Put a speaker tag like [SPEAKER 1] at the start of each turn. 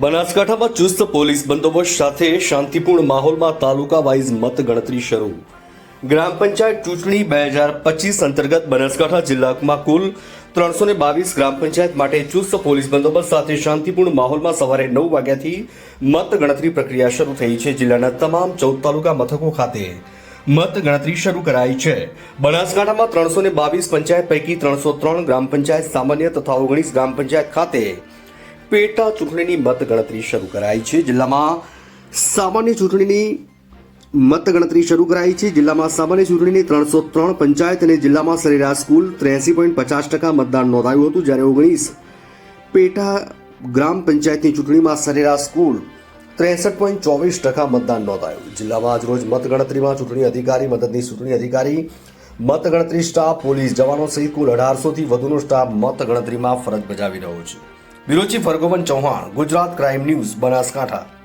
[SPEAKER 1] બનાસકાંઠામાં ચુસ્ત પોલીસ બંદોબસ્ત સાથે શાંતિપૂર્ણ માહોલમાં તાલુકા વાઇઝ મતગણતરી શરૂ. ગ્રામ પંચાયત ચૂંટણી બે હજાર પચીસ અંતર્ગત બનાસકાંઠા જિલ્લામાં કુલ ત્રણસો ને બાવીસ ગ્રામ પંચાયત માટે ચુસ્ત પોલીસ બંદોબસ્ત સાથે શાંતિપૂર્ણ માહોલમાં સવારે નવ વાગ્યાથી મતગણતરી પ્રક્રિયા શરૂ થઈ છે. જિલ્લાના તમામ ચૌદ તાલુકા મથકો ખાતે મતગણતરી શરૂ કરાઈ છે. બનાસકાંઠામાં ત્રણસો ને બાવીસ પંચાયત પૈકી ત્રણસો ત્રણ ગ્રામ પંચાયત સામાન્ય તથા ઓગણીસ ગ્રામ પંચાયત ખાતે પેટા ચૂંટણીની મતગણતરી શરૂ કરાઈ છે. જિલ્લામાં સામાન્ય ચૂંટણીની મતગણતરી શરૂ કરાઈ છે. જિલ્લામાં સામાન્ય ચૂંટણીની ત્રણસો ત્રણ પંચાયત અને જિલ્લામાં સરેરાશ કુલ ત્રેસી પોઈન્ટ પચાસ ટકા મતદાન નોંધાયું હતું. જ્યારે ઓગણીસ પેટા ગ્રામ પંચાયતની ચૂંટણીમાં સરેરાશ કુલ ત્રેસઠ પોઈન્ટ ચોવીસ ટકા મતદાન નોંધાયું. જિલ્લામાં આજરોજ મતગણતરીમાં ચૂંટણી અધિકારી મદદની ચૂંટણી અધિકારી, મતગણતરી સ્ટાફ, પોલીસ જવાનો સહિત કુલ અઢારસોથી વધુનો સ્ટાફ મતગણતરીમાં ફરજ બજાવી રહ્યો છે. બ્યુરો ફરગોવન ચૌહાણ ગુજરાત ક્રાઇમ ન્યૂઝ બનાસકાંઠા.